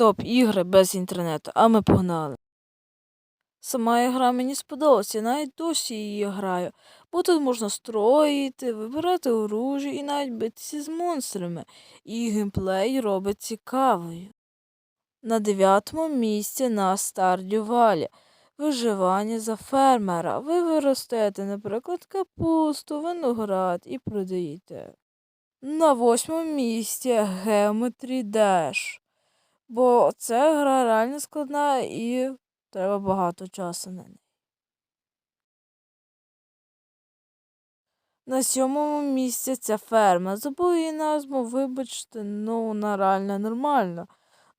Стоп, ігри без інтернету, а ми погнали. Сама ігра мені сподобалася, я навіть досі її граю, бо тут можна строїти, вибирати оружие і навіть битися з монстрами, і геймплей робить цікавою. На дев'ятому місці на Stardew Valley. Виживання за фермера. Ви виростете, наприклад, капусту, виноград і продаєте. На восьмому місці Geometry Dash. Бо ця гра реально складна і треба багато часу на неї. На сьомому місці ця ферма. Забув її назву, вибачте, ну вона реально нормальна.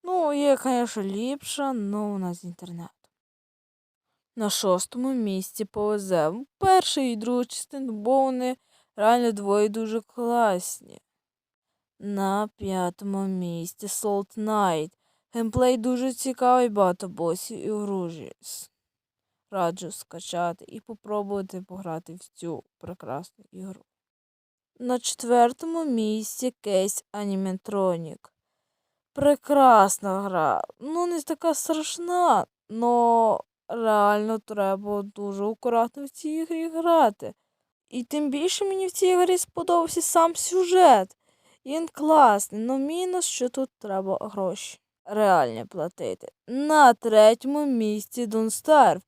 Ну, є, звісно, ліпша, але вона з інтернету. На шостому місці повезе першу і другу частину, бо вони реально двоє дуже класні. На п'ятому місці Salt Knight. Геймплей дуже цікавий, багато босів і оружі. Раджу скачати і попробувати пограти в цю прекрасну ігру. На четвертому місці кейс Animatronic. Прекрасна гра. Ну, не така страшна, но реально треба дуже акуратно в цій ігрі грати. І тим більше мені в цій грі сподобався сам сюжет. Він класний, но мінус, що тут треба гроші. Реальні платити. На третьому місці Starve.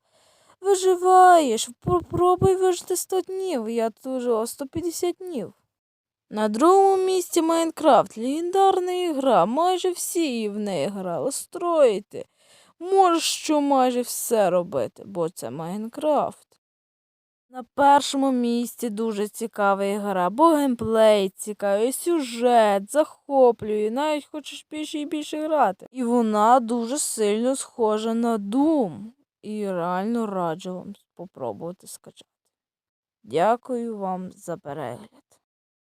Виживаєш, попробуй вижити 100 днів. Я вже 150 днів. На другому місці Майнкрафт. Легендарна ігра. Майже всі в неї грали. Строїти. Можеш що майже все робити, бо це Майнкрафт. На першому місці дуже цікава ігра, бо геймплей цікавий, сюжет захоплює, навіть хочеш більше і більше грати. І вона дуже сильно схожа на Doom. І реально раджу вам спробувати скачати. Дякую вам за перегляд.